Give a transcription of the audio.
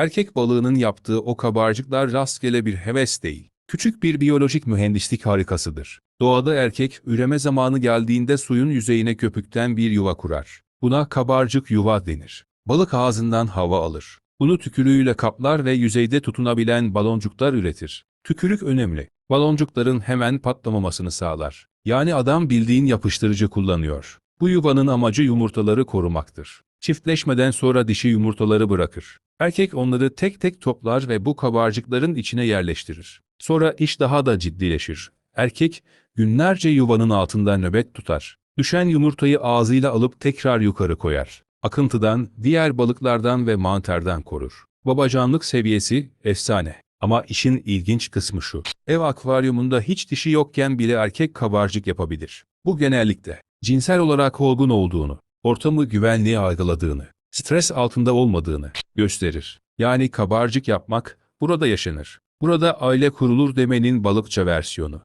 Erkek balığının yaptığı o kabarcıklar rastgele bir heves değil. Küçük bir biyolojik mühendislik harikasıdır. Doğada erkek üreme zamanı geldiğinde suyun yüzeyine köpükten bir yuva kurar. Buna kabarcık yuva denir. Balık ağzından hava alır. Bunu tükürüğüyle kaplar ve yüzeyde tutunabilen baloncuklar üretir. Tükürük önemli. Baloncukların hemen patlamamasını sağlar. Yani adam bildiğin yapıştırıcı kullanıyor. Bu yuvanın amacı yumurtaları korumaktır. Çiftleşmeden sonra dişi yumurtaları bırakır. Erkek onları tek tek toplar ve bu kabarcıkların içine yerleştirir. Sonra iş daha da ciddileşir. Erkek günlerce yuvanın altında nöbet tutar. Düşen yumurtayı ağzıyla alıp tekrar yukarı koyar. Akıntıdan, diğer balıklardan ve mantardan korur. Babacanlık seviyesi efsane. Ama işin ilginç kısmı şu. Ev akvaryumunda hiç dişi yokken bile erkek kabarcık yapabilir. Bu genellikle cinsel olarak olgun olduğunu, ortamı güvenliğe algıladığını, stres altında olmadığını gösterir. Yani kabarcık yapmak burada yaşanır. Burada aile kurulur demenin balıkça versiyonu.